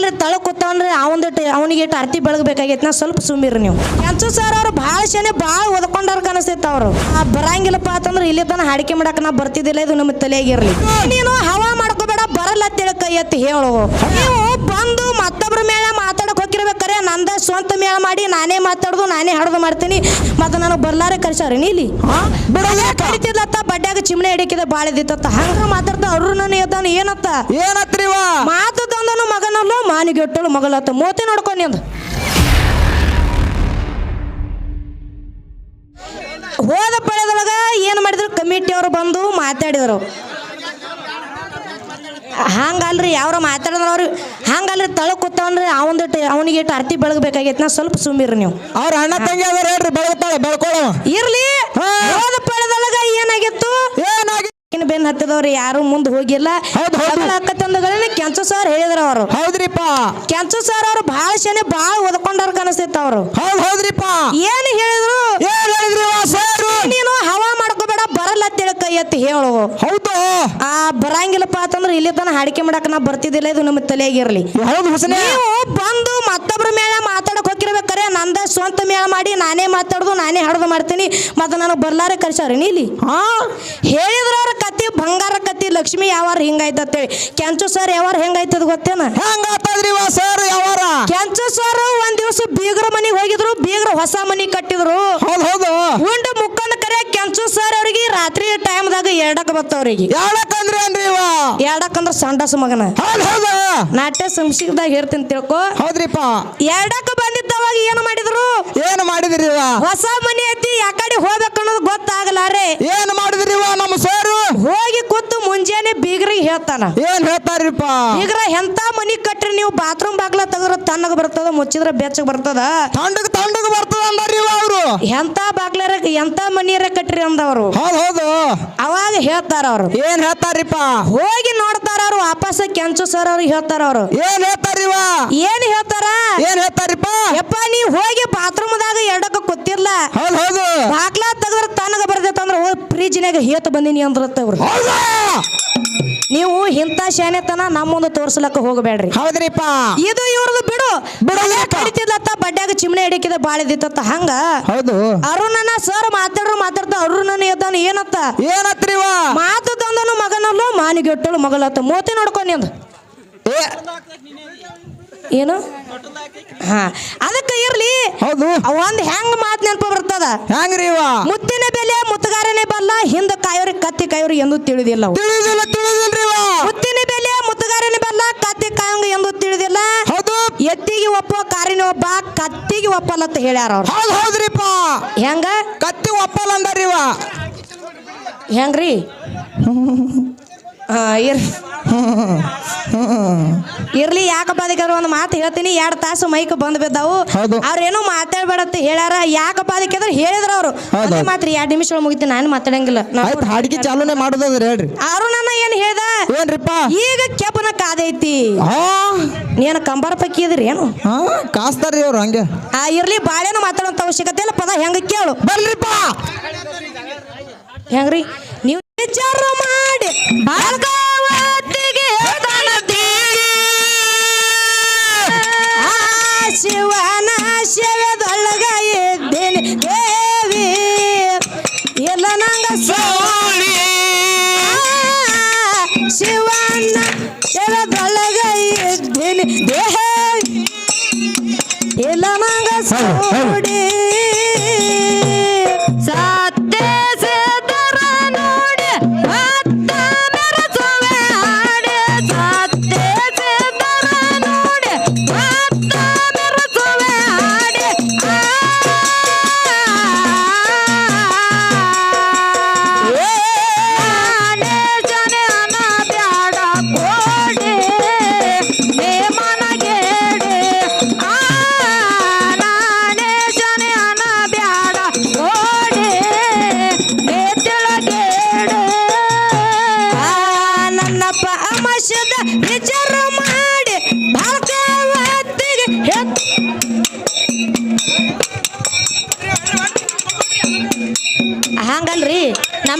ಹಂಗಲ್ರಿ ತಳ ಕೂತವನ್ರಿ ಅವಂದಿಟ್ಟು ಅವನಿಗೆ ಅರ್ತಿ ಬೆಳಗ್ಬೇಕಾಗೈತಿ. ನಾ ಸ್ವಲ್ಪ ಸುಮ್ಮಿರಿ ನೀವು. ಕೆಂಚು ಸರ್ ಅವ್ರು ಭಾಳ ಶನಿ ಭಾಳ ಓದ್ಕೊಂಡಾರ ಕನಸ್ತೈತೆ ಅವರು. ಬರಂಗಿಲ್ಲಪ್ಪ ಅಂತಂದ್ರೆ ಇಲ್ಲಿ ತನ ಹಾಡಿಕೆ ಮಾಡಕ್ ನಾ ಬರ್ತಿದ್ದಿಲ್ಲ, ಇದು ನಮ್ಮ ತಲೆಯಾಗಿರ್ಲಿ. ನೀನು ಹವಾ ಮಾಡ್ಕೋಬೇಡ, ಬರಲ್ಲ ಅಂತೇಳಿ ಕೈ ಎತ್ತಿ ಹೇಳು. ನೀವು ಬಂದು ಮತ್ತೊಬ್ರ ಮೇಲೆ ಮಾತಾಡಕ್ ಹೋಗಿರ್ಬೇಕಾರೆ ನಂದ ಸ್ವಂತ ಮೇಳ ಮಾಡಿ ನಾನೇ ಮಾತಾಡುದು ನಾನೇ ಹಾಡೋದು ಮಾಡ್ತೀನಿ. ಮತ್ತೆ ನನಗೆ ಬರ್ಲಾರೆ ಕರ್ಸಾರ ನೀಲಿ ಕರಿತಿದ್ಲತ್ತ? ಬಡ್ಡ್ಯಾಗ ಚಿಮಣೆ ಹಿಡಿಕಿದ ಭಾಳ ಇದ್ದಿತ್ತ ಹಂಗ ಮಾತಾಡ್ತಾ ಅವ್ರು ನನ್ನ ಎದ್ದಾನ ಏನತ್ತ? ಏನತ್ರಿವ ಮಾತು ತಂದನು ಮಗನಲ್ಲ ಮಾನಿಗೆಟ್ಟಳು ಮಗಳತ್ತ ಮೋತಿ ನೋಡ್ಕೊಂಡು ಅಂದ. ಹೋದ ಪಳೆದೊಳಗ ಏನು ಮಾಡಿದ್ರು? ಕಮಿಟಿ ಅವರು ಬಂದು ಮಾತಾಡಿದ್ರು. ಹಂಗಲ್ರಿ ಯಾವ್ರ ಮಾತಾಡಿದ್ರೆ ಅವ್ರಿ ಹಂಗಲ್ರಿ ತಳ ಕೂತವನ್ರಿ ಅವಂದಿಟ್ಟು ಅವನಿಗೆ ಇಟ್ಟು ಅರ್ತಿ ಬೆಳಗ್ಬೇಕಾಗೈತಿ. ನಾ ಸ್ವಲ್ಪ ಸುಮ್ಮಿರಿ ನೀವು. ಅವ್ರ ಅಣ್ಣ ತಂಗಿ ಅದಾರ ಹೇಳ್ರಿ ಬೆಳಗ್ತಾಳೆ ಬೆಳ್ಕೊಳ್ಳೋ ಇರ್ಲಿ. ಹೋದ ಪಳೆದೊಳಗ ಏನಾಗಿತ್ತು? ಏನಾಗಿ ಇನ್ನು ಬೆನ್ ಹತ್ತಿದವ್ರು ಯಾರು ಮುಂದೆ ಹೋಗಿಲ್ಲ. ಹೌದ್ ಹೌದು. ಮಗಳ ಅಕ್ಕ ತಂದಗಳನ್ನ ಕೆಂಚು ಸರ್ ಹೇಳಿದ್ರು ಅವರು. ಹೌದ್ರಿಪ್ಪ. ಕೆಂಚು ಸರ್ ಅವ್ರು ಭಾಳ ಶನಿ ಭಾಳ ಓದ್ಕೊಂಡವ್ರ ಕಾಣಿಸ್ತೈತ ಅವರು. ಹೌದ್ ಹೌದ್ರಿಪ್ಪ. ಏನು ಹೇಳಿದ್ರು ಏನ್ ಹೇಳಿದ್ರಿವ ಸರ್ ನೀನು ಹವಾ ಮಾಡ್ಕೋಬೇಡ ಬರಲ್ಲ ಅಂತೇಳಿ ಕೈ ಎತ್ತಿ ಹೇಳು. ಹೌದು? ಆ ಬರಂಗಿಲ್ಲಪ್ಪ ಅಂತಂದ್ರೆ ಇಲ್ಲಿ ತನ ಹಾಡಿಕೆ ಮಾಡಕ್ ನಾ ಬರ್ತಿದ್ದಿಲ್ಲ ಇದು ನಮ್ಮ ತಲೆಯಾಗಿರ್ಲಿ. ಹೌದು ಹುಸನೆ ನೀವು ಬಂದು ಮತ್ತೊಬ್ಬರ ಮೇಲೆ ಮಾತಾಡಕ್ ಹೋಗಿರ್ಬೇಕಾರೆ ನಂದ ಸ್ವಂತ ಮೇಳ ಮಾಡಿ ನಾನೇ ಮಾತಾಡುದು ನಾನೇ ಹಾಡುದು ಮಾಡ್ತೀನಿ ಮತ್ತೆ ನನಗೆ ಬರ್ಲಾರೆ ಕರ್ಸಾರ ನೀಲಿ ಹಾ? ಹೇಳಿದ್ರ ಅವ್ರ ಕತ್ತಿ ಬಂಗಾರ ಕತ್ತಿ ಲಕ್ಷ್ಮಿ ಯಾವಾರ ಹಿಂಗಾಯ್ತತ್ತೇಳಿ ಕೆಂಚು ಸರ್ ಯಾವಾರ ಹೆಂಗಾಯ್ತದ ಗೊತ್ತೇನ? ಸರ್ ಯಾವಾರ? ಕೆಂಚು ಸರ್ ಒಂದ್ ದಿವಸ ಬೀಗ್ರ ಮನೆಗೆ ಹೋಗಿದ್ರು ಬೀಗ್ರ ಹೊಸ ಮನಿ ಕಟ್ಟಿದ್ರು. ಹೌದ್ ಹೌದು. ಉಂಡ ಎರಡಕ್ಕೆ ಬರ್ತಾವ್ರಿಗೆ ಯಾಳಕಂದ್ರಿ ಏನ್ರಿ ಇವ? ಎರಡಕ್ಕಂದ್ರ ಸಂಡಸ ಮಗನ. ಹೌದ್ ಹೌದು. ನಾಟ್ಯ ಸಂಶಯದಾಗ ಇರ್ತೀನಿ ತಿಳ್ಕೊ. ಹೌದ್ರಿಪ್ಪ. ಎರಡಕ್ಕೆ ಬಂದಿದ್ದವಾಗ ಏನು ಮಾಡಿದ್ರು? ಏನ್ ಮಾಡಿದ್ರಿ ಇವ? ಹೊಸ ಮನಿ ಐತಿ ಯಾಕಡೆ ಹೋಗ್ಬೇಕು ಅನ್ನೋದು ಗೊತ್ತಾಗಲಾರೆ ಏನ್ ಮಾಡಿದ್ರಿ ಇವ ನಮ್ಮ ಸರ್? ಹೋಗಿ ಕೂತು ಮುಂಜಾನೆ ಬೀಗ್ರಿಗೆ ಹೇಳ್ತಾನ. ಏನ್ ಹೇಳ್ತಾರ್ರಿಪ್ಪ ಬೀಗ್ರ ಎಂತ ಮನಿ ಕಟ್ಟ್ರಿ ನೀವು? ಬಾತ್ರೂಮ್ ಬಾಗ್ಲ ತೆಗೆದ್ರ ತಣ್ಣಗ ಬರ್ತದ ಮುಚ್ಚಿದ್ರ ಬೆಚ್ಚಗ್ ಬರ್ತದ. ತಂಡಗ್ ತಂಡಗ್ ಬರ್ತದ. ಎಂತ ಬಾಗ್ಲಾರ ಎಂತ ಮನಿಯರ ಕಟ್ರಿ ಅಂದವರು. ಹೌದು ಹೌದು. ಅವಾಗ ಹೇಳ್ತಾರ ಅವ್ರು. ಏನ್ ಹೇಳ್ತಾರ್ರಿಪ್ಪ? ಹೋಗಿ ನೋಡ್ತಾರ ಅವ್ರು ವಾಪಸ್ ಕೆಂಚು ಸರ್ ಅವ್ರಿಗೆ ಹೇಳ್ತಾರ ಅವ್ರು. ಏನ್ ಹೇಳ್ತಾರಿವ ಏನ್ ಹೇಳ್ತಾರ? ಏನ್ ಹೇಳ್ತಾರ್ರಿಪ್ಪ? ಯಪ್ಪ ನೀ ಹೋಗಿ ಬಾತ್ರೂಮ್ದಾಗ ಎರಡಕ್ಕ ಗೊತ್ತಿರ್ಲ ಹೌದ್ ಹೌದು. ಬಾಗ್ಲ ತೆಗದ್ರ ತನಗ ಬರ್ದೈತಂದ್ರ ಹೋಗಿ ಫ್ರಿಜ್ನಾಗ ಹೇತ ಬಂದಿನಿ ಅಂದ್ರತ್ತ ಅವ್ರು. ಹೌದಾ? ನೀವು ಇಂಥ ಶಾನೆತನ ನಮ್ಮ ಮುಂದೆ ತೋರ್ಸ್ಲಕ್ಕ ಹೋಗಬೇಡ್ರಿ. ಹೌದ್ರಿಪ್ಪ. ಇದು ಇವ್ರದ್ದು ಬಿಡು. ಬಿಡಲ್ಲ. ಕಡಿತಿದ್ಲತ್ತ ಬಡ್ಡ್ಯಾಗ ಚಿಮಣೆ ಹಿಡಿಕಿದ ಬಾಳಿದಿತ್ತ ಹಂಗ? ಹೌದು. ಅರುಣನ ಸರ್ ಮಾತಾಡ್ರು ಮಾತಾಡ್ತ ಅರುಣನ ಎದ್ದಾನ ಏನತ್ತ? ಏನತ್ರಿವ ಮಾತು ತಂದನು ಮಗನಲ್ಲ ಮಾನಿಗೆಟ್ಟಳು ಮಗಳತ್ತ. ಮೋತಿ ನೋಡ್ಕೊಂಡು ನಿಂದು. ಏ. ಏನು? ಹಾ ಅದಕ್ಕೆ ಇರ್ಲಿ. ಹೌದು. ಒಂದ್ ಹೆಂಗ್ ಮಾತ್ ನೆನಪು ಬರ್ತದ? ಹೆಂಗ್ರಿ ಮುತ್ತಿನ ಬೆಲೆ ಮುತ್ತುಗಾರನೇ ಬಲ್ಲ. ಕಾಯೋರಿ ಎಂದು ತಿಳಿದಿಲ್ಲ ತಿಳಿದಿಲ್ಲ ತಿಳಿದಿಲ್ಲ ಮುತ್ತಿನ ಬೆಲೆ ಮುತ್ತುಗಾರನೇ ಬಲ್ಲ ಕತ್ತಿ ಕಾಯಂಗ ಎಂದು ತಿಳಿದಿಲ್ಲ. ಹೌದು. ಎತ್ತಿಗೆ ಒಪ್ಪ ಕಾರಿನ ಒಬ್ಬ ಕತ್ತಿಗೆ ಒಪ್ಪಲ್ಲತ್ತ ಹೇಳ್ಯಾರ ಅವ್ರು. ಹೌದು ಹೌದ್ರಿಪ್ಪ. ಹೆಂಗ? ಕತ್ತಿ ಒಪ್ಪಲ್ಲ ಅಂದಾರ್ರಿ ಇವ ಹೆಂಗ್ರಿ? ಇರ್ ಇರ್ಲಿ ಯಾಕಪ್ಪ ಅದಕ್ಕೆ ಒಂದು ಮಾತು ಹೇಳ್ತೀನಿ. ಎರಡು ತಾಸು ಮೈಕ್ ಬಂದ್ ಬಿದ್ದಾವು. ಅವ್ರೇನು ಮಾತಾಡ್ಬೇಡತ್ತ ಹೇಳ್ಯಾರ. ಯಾಕಪ್ಪ ಅದಕ್ಕೆ ಅಂದ್ರೆ ಹೇಳಿದ್ರ ಅವರು. ಅದೇ ಮಾತ್ರ ಎರಡು ನಿಮಿಷ ಮುಗಿತೀನಿ. ನಾನು ಮಾತಾಡಂಗಿಲ್ಲ. ಹಾಡಿಗೆ ಚಾಲನೆ ಮಾಡೋದಾದ್ರೆ ಹೇಳ್ರಿ. ಅವರು ನನ್ನ ಏನು ಹೇಳ್ದ? ಏನ್ರಿಪ್ಪ? ಈಗ ಕೆಬ್ಬನ ಕಾದೈತಿ ನೀನು ಕಂಬಾರ ಪಕ್ಕಿ ಇದ್ರಿ ಏನು? ಹಾ ಕಾಸ್ತಾರ್ರಿ ಅವ್ರು ಹಂಗೆ. ಆ ಇರ್ಲಿ ಬಾಳೆನ ಮಾತಾಡೋಂತ ಅವಶ್ಯಕತೆ ಇಲ್ಲ. ಪದ ಹೆಂಗ ಕೇಳು. ಬರ್ರಿಪ್ಪ ಹೆಂಗ್ರಿ? ನೀವು ವಿಚಾರ ಮಾಡಿ. ಭಾರ್ಗವತಿಗೆ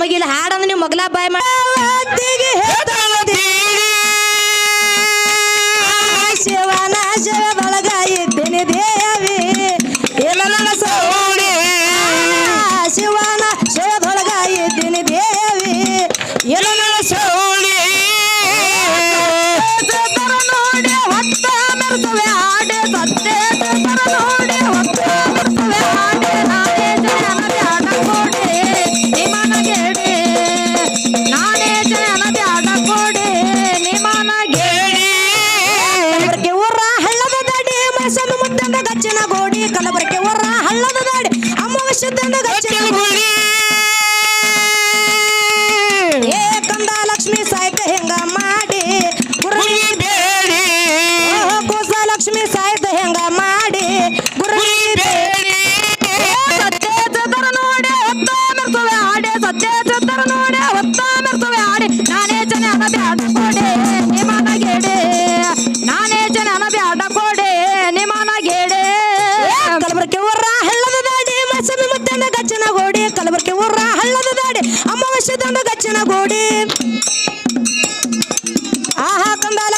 ನಮಗಿಲ್ಲಿ ಹಾಡಂದ್ರೆ ನೀವು ಮಗಲ ಬಾಯ್ ಮಾಡಿ ಎಳ್ಳದು ಗಾಡಿ ಅಮಾವಾಸ್ಯ ಏ ಕಂದ ಲಕ್ಷ್ಮಿ ಸಾಯ್ತ ಹೆಂಗ ಮಾಡಿ. ಬೇಡಿ. ಕೋಸ ಲಕ್ಷ್ಮಿ ಸಾಯ್ದ ಹೆಂಗ ಮಾಡಿ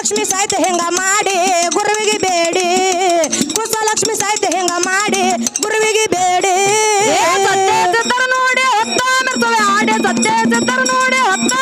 ಲಕ್ಷ್ಮಿ ಸಾಯ್ತ ಹೆಂಗ ಮಾಡಿ ಗುರುವಿಗೆ ಬೇಡಿ. ಕುಸಲಕ್ಷ್ಮಿ ಸಾಯ್ತು ಹೆಂಗ ಮಾಡಿ ಗುರುವಿಗೆ ಬೇಡಿ. ನೋಡಿ ಹತ್ತ ನೋಡಿ ಹತ್ತ